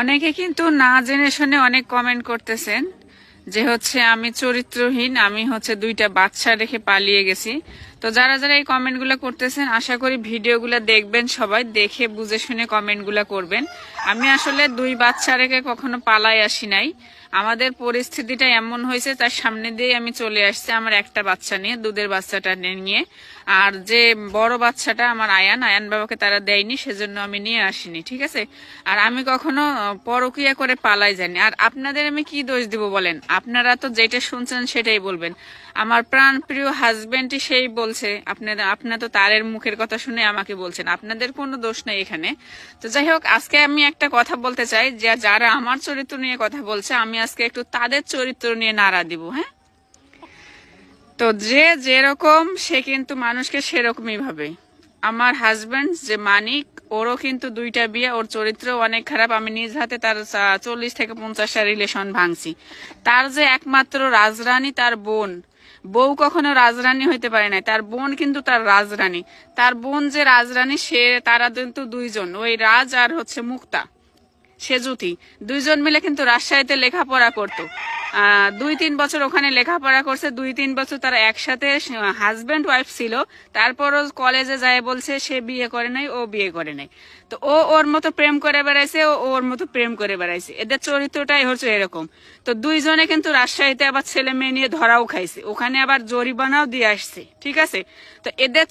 অনেকে কিন্তু না জেনে শুনে অনেক কমেন্ট করতেছেন যে হচ্ছে আমি চরিত্রহীন, আমি হচ্ছে দুইটা বাচ্চা রেখে পালিয়ে গেছি। তো যারা যারা এই কমেন্টগুলো করতেছেন, আশা করি ভিডিওগুলো দেখবেন সবাই, দেখে বুঝে শুনে কমেন্টগুলো করবেন। আমি আসলে দুই বাচ্চা রেখে কখনো পালাই আসি নাই। আমাদের পরিস্থিতিটা এমন হয়েছে, তার সামনে দিয়ে আমি চলে আসছি আমার একটা বাচ্চা নিয়ে, দুধের বাচ্চাটা নিয়ে। আর যে বড় বাচ্চাটা আমার আয়ান আয়ান বাবাকে তারা দেয়নি, সেজন্য আমি নিয়ে আসিনি, ঠিক আছে? আর আমি কখনো পরকীয়া করে পালাই যাইনি। আর আপনাদের আমি কি দোষ দিব বলেন? আপনারা তো যেটা শুনছেন সেটাই বলবেন। আমার প্রাণ প্রিয় হাজবেন্ডই সেই বলছে আপনাদের আপনার তো তারের মুখের কথা শুনে আমাকে বলছেন। আপনাদের কোনো দোষ নেই এখানে। তো যাই হোক, আজকে আমি একটা কথা বলতে চাই, যে যারা আমার চরিত্র নিয়ে কথা বলছে, আমি আজকে একটু তাদের চরিত্র নিয়ে নাড়া দিব হ্যাঁ? তো যে যেরকম, সে কিন্তু মানুষকে সেরকমই ভাবে। আমার হাজবেন্ড যে মানিক, ওরও কিন্তু দুইটা বিয়ে, ওর চরিত্র অনেক খারাপ। আমি নিজ হাতে তার চল্লিশ থেকে পঞ্চাশটা রিলেশন ভাঙছি। তার যে একমাত্র রাজরানী, তার বোন। বউ কখনো রাজরানী হইতে পারে নাই। তার বোন কিন্তু তার রাজরানী। তার বোন যে রাজরানী, সে, তারা কিন্তু দুইজন। ওই রাজ আর হচ্ছে মুক্তা। সেজুতি দুইজন মিলে কিন্তু রাজশাহীতে লেখাপড়া করতো। দুই তিন বছর ওখানে লেখাপড়া করছে, দুই তিন বছর তারা একসাথে হাজব্যান্ড ওয়াইফ ছিল। তারপরও কলেজে যায় বলছে, সে বিয়ে করে নাই, ও বিয়ে করে নাই। তো ও ওর মতো প্রেম করে বেড়াইছে, ও ওর মতো প্রেম করে বেড়াইছে। এদের চরিত্রটাই হচ্ছে এরকম। তো দুইজনে কিন্তু রাজশাহীতে আবার ছেলে মেয়ে নিয়ে ধরাও খাইছে। ওখানে আবার জরিমানাও দিয়ে আসছে, ঠিক আছে? তো এদের